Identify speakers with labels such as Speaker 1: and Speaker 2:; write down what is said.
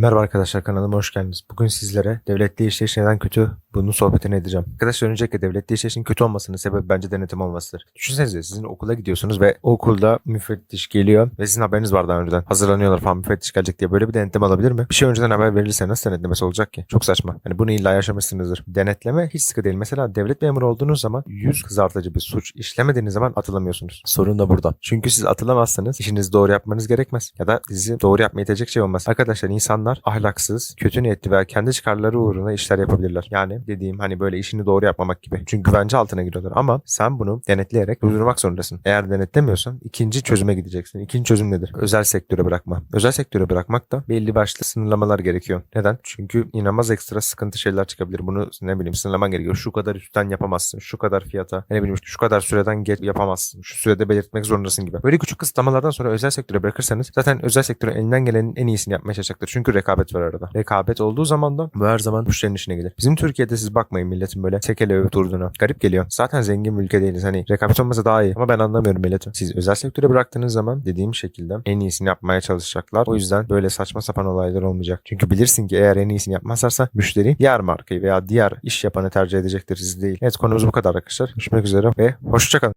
Speaker 1: Merhaba arkadaşlar kanalıma hoş geldiniz. Bugün sizlere devletli işleyiş neden kötü bunun sohbetini edeceğim. Arkadaşlar öncelikle devletli işleyişin kötü olmasının sebebi bence denetim olmasıdır. Düşünsenize sizin okula gidiyorsunuz ve okulda müfettiş geliyor ve sizin haberiniz var daha önceden. Hazırlanıyorlar falan müfettiş gelecek diye böyle bir denetleme alabilir mi? Bir şey önceden haber verilirse nasıl denetlemesi olacak ki? Çok saçma. Hani bunu illa yaşamışsınızdır. Denetleme hiç sıkı değil. Mesela devlet memuru olduğunuz zaman yüz kızartıcı bir suç işlemediğiniz zaman atılamıyorsunuz. Sorun da burada. Çünkü siz atılamazsanız işinizi doğru yapmanız gerekmez. Ya da sizi doğru yapmaya itecek şey olmaz. Arkadaşlar insanlar ahlaksız, kötü niyetli veya kendi çıkarları uğruna işler yapabilirler. Yani dediğim hani böyle işini doğru yapmamak gibi. Çünkü güvence altına giriyorlar. Ama sen bunu denetleyerek durdurmak zorundasın. Eğer denetlemiyorsan ikinci çözüme gideceksin. İkinci çözüm nedir? Özel sektöre bırakma. Özel sektöre bırakmak da belli başlı sınırlamalar gerekiyor. Neden? Çünkü inanılmaz ekstra sıkıntı şeyler çıkabilir. Bunu ne bileyim sınırlaman gerekiyor. Şu kadar üstten yapamazsın. Şu kadar fiyata. Ne bileyim şu kadar süreden geç yapamazsın. Şu sürede belirtmek zorundasın gibi. Böyle küçük kısıtlamalardan sonra özel sektöre bırakırsanız zaten özel sektörün elinden gelenin en iyisini yapmaya çalışacaktır. Çünkü rekabet var arada. Rekabet olduğu zaman da bu her zaman müşterinin işine gelir. Bizim Türkiye'de siz bakmayın milletin böyle tekele övüp durduğuna. Garip geliyor. Zaten zengin bir ülke değiliz. Hani rekabet olmasa daha iyi. Ama ben anlamıyorum milleti. Siz özel sektöre bıraktığınız zaman dediğim şekilde en iyisini yapmaya çalışacaklar. O yüzden böyle saçma sapan olaylar olmayacak. Çünkü bilirsin ki eğer en iyisini yapmazlarsa müşteri diğer markayı veya diğer iş yapanı tercih edecektir siz değil. Evet konumuz bu kadar arkadaşlar. Görüşmek üzere ve hoşçakalın.